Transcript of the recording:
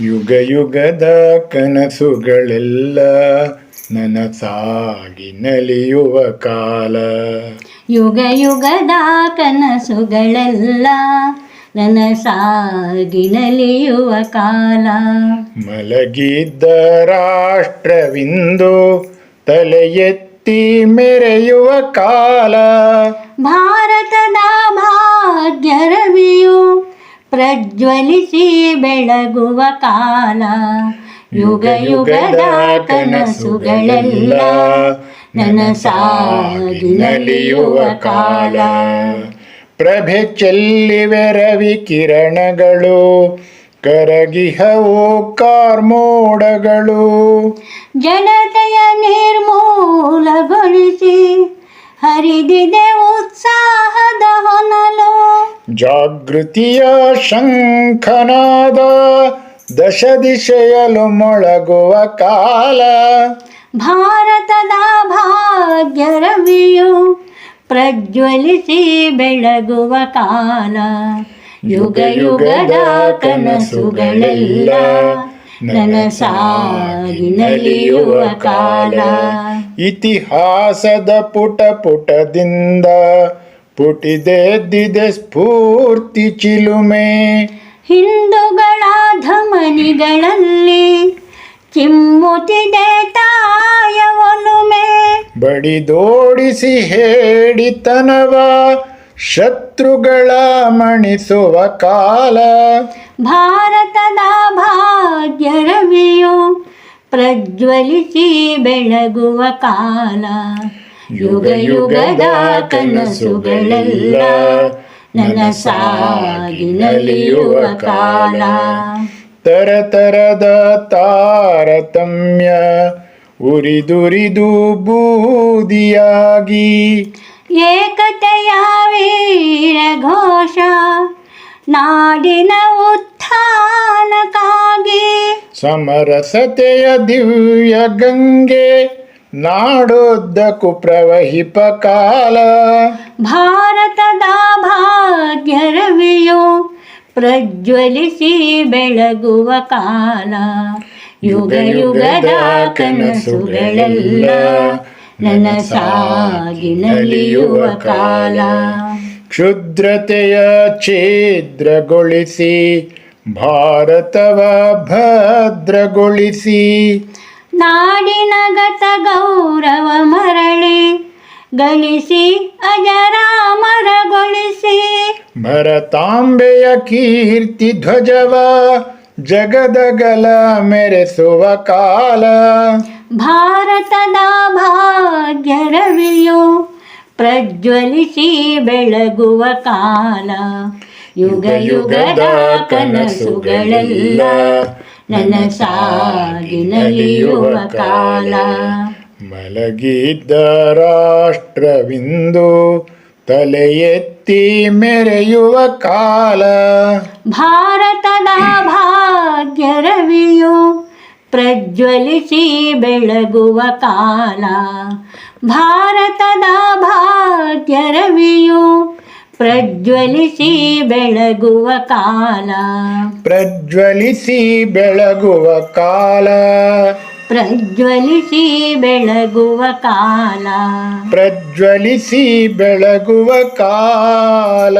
ಯುಗ ಯುಗದ ಕನಸುಗಳೆಲ್ಲ ನನಸಾಗಿ ನಲಿಯುವ ಕಾಲ. ಯುಗ ಯುಗದ ಕನಸುಗಳೆಲ್ಲ ನನಸಾಗಿ ನಲಿಯುವ ಕಾಲ. ಮಲಗಿದ್ದ ರಾಷ್ಟ್ರವಿಂದು ತಲೆ ಎತ್ತಿ ಮೆರೆಯುವ ಕಾಲ. ಭಾರತದ ಭಾಗ್ಯರವಿಯು ಪ್ರಜ್ವಲಿಸಿ ಬೆಳಗುವ ಕಾಲ. ಯುಗ ಯುಗದ ಕನಸುಗಳೆಲ್ಲ ನನಸಾಗಿ ನಲಿಯುವ ಕಾಲ. ಪ್ರಭೆ ಚೆಲ್ಲಿವೆ ರವಿ ಕಿರಣಗಳು ಕರಗಿಹವು ಕಾರ್ಮೋಡಗಳು ಜನತೆಯ ನಿರ್ಮೂಲಗೊಳಿಸಿ ಹರಿದಿದೆ ಉತ್ಸಾಹದ ಹೊನಲು. ಜಾಗೃತಿಯ ಶಂಖನಾದ ದಶ ದಿಶೆಯಲು ಮೊಳಗುವ ಕಾಲ. ಭಾರತದ ಭಾಗ್ಯ ರವಿಯು ಪ್ರಜ್ವಲಿಸಿ ಬೆಳಗುವ ಕಾಲ. ಯುಗ ಯುಗದ ಕನಸುಗಳೆಲ್ಲ ನನಸಾಗಿ ನಲಿಯುವ ಕಾಲ. ಇತಿಹಾಸದ ಪುಟ ಪುಟದಿಂದ ಪುಟಿದೆದ್ದಿದೆ ಸ್ಫೂರ್ತಿ ಚಿಲುಮೆ. ಹಿಂದುಗಳ ಧಮನಿಗಳಲ್ಲಿ ಚಿಮ್ಮುತ್ತಿದೆ ತಾಯ ಒಲುಮೆ. ಬಡಿದೋಡಿಸಿ ಹೇಳಿತನವ ಶತ್ರುಗಳ ಮಣಿಸುವ ಕಾಲ. ಭಾರತದ ಭಾಗ್ಯರವಿಯು ಪ್ರಜ್ವಲಿಸಿ ಬೆಳಗುವ ಕಾಲ. ಯುಗ ಯುಗದ ಕನಸುಗಳೆಲ್ಲ ನನಸಾಗಿ ನಲಿಯುವ ಕಾಲ ತರತರದ ತಾರತಮ್ಯ ಉರಿದುರಿದು ಬೂದಿಯಾಗಿ. ಏಕತೆಯ ವೀರ ಘೋಷ ನಾಡಿನ ಉತ್ಥಾನಕ್ಕಾಗಿ ಸಮರಸತೆಯ ದಿವ್ಯ ಗಂಗೆ ನಾಡೋದ್ದಕ್ಕೂ ಪ್ರವಹಿಪ ಕಾಲ. ಭಾರತದ ಭಾಗ್ಯರವಿಯು ಪ್ರಜ್ವಲಿಸಿ ಬೆಳಗುವ ಕಾಲ. ಯುಗ ಯುಗದ ಕನಸುಗಳೆಲ್ಲ ನನಸಾಗಿ ನಲಿಯುವ ಕಾಲ. ಕ್ಷುದ್ರತೆಯ ಛೇದ್ರಗೊಳಿಸಿ ಭಾರತವ ಭದ್ರಗೊಳಿಸಿ ನಾಡಿನ ಗತ ಗೌರವ ಮರಳಿ ಗಳಿಸಿ ಅಜರಾಮರಗೊಳಿಸಿ ಭರತಾಂಬೆಯ ಕೀರ್ತಿ ಧ್ವಜವ ಜಗದಗಲ ಮೆರೆಸುವ ಕಾಲ ಭಾರತದ ಭಾಗ್ಯರವಿಯು ಪ್ರಜ್ವಲಿಸಿ ಬೆಳಗುವ ಕಾಲ ಯುಗ ಯುಗದ ಕನಸುಗಳೆಲ್ಲ ನನಸಾಗಿ ನಲಿಯುವ ಕಾಲ. ಮಲಗಿದ್ದ ರಾಷ್ಟ್ರವಿಂದು ತಲೆ ಎತ್ತಿ ಮೆರೆಯುವ ಕಾಲ. ಭಾರತದ ಭಾಗ್ಯರವಿಯು ಪ್ರಜ್ವಲಿಸಿ ಬೆಳಗುವ ಕಾಲ. ಭಾರತದ ಭಾಗ್ಯರವಿಯು ಪ್ರಜ್ವಲಿಸಿ ಬೆಳಗುವ ಕಾಲ. ಪ್ರಜ್ವಲಿಸಿ ಬೆಳಗುವ ಕಾಲ. ಪ್ರಜ್ವಲಿಸಿ ಬೆಳಗುವ ಕಾಲ. ಪ್ರಜ್ವಲಿಸಿ ಬೆಳಗುವ ಕಾಲ.